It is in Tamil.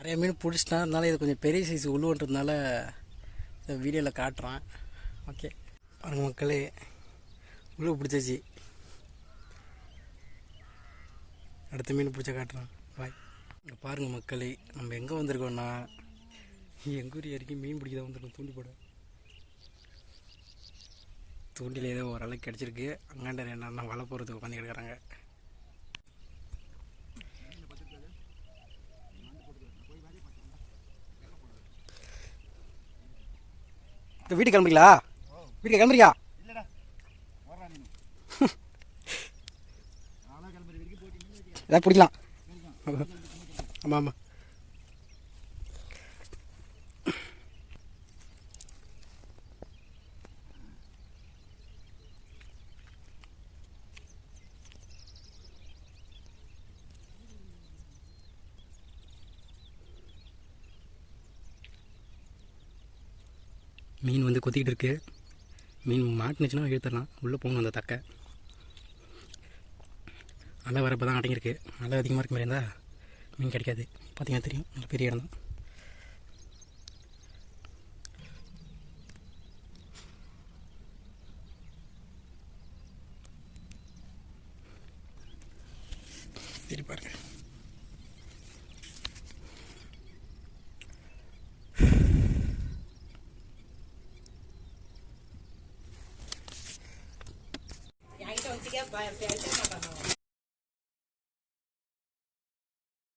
நிறைய மீன் பிடிச்சிட்டேன் அதனால இது கொஞ்சம் பெரிய சைஸ் உள்ளுன்றதுனால இந்த வீடியோவில் காட்டுறேன். ஓகே பாருங்க மக்களே உள்ள பிடிச்சாச்சு அடுத்த மீன் பிடிச்சா காட்டுறேன். பாய் இங்கே பாருங்கள் மக்களே நம்ம எங்கே வந்திருக்கோம்னா எங்கள் ஊர் வரைக்கும் மீன் பிடிக்க தான் வந்திருக்கோம். தூண்டி போட. தூண்டில் ஏதோ ஓரளவுக்கு கிடச்சிருக்கு. அங்காண்ட என்னென்னா வலை போகிறது உட்காந்து கிடக்குறாங்க இந்த வீட்டுக்கு கிளம்புறீங்களா? வீட்டுக்கு ஏதாவது பிடிக்கலாம். ஆமாம் ஆமாம் மீன் வந்து கொத்திக்கிட்டு இருக்கு. மீன் மாட்டுனுச்சுன்னா இழுத்துடலாம். உள்ளே போகணும் அந்த தக்கை. அலை வரப்போ தான் அடங்கியிருக்கு. அலை அதிகமாக இருக்க மாதிரி இருந்தால் மீன் கிடைக்காது. பார்த்தீங்கன்னா தெரியும். நல்ல பெரிய இடம் தான். Banyak?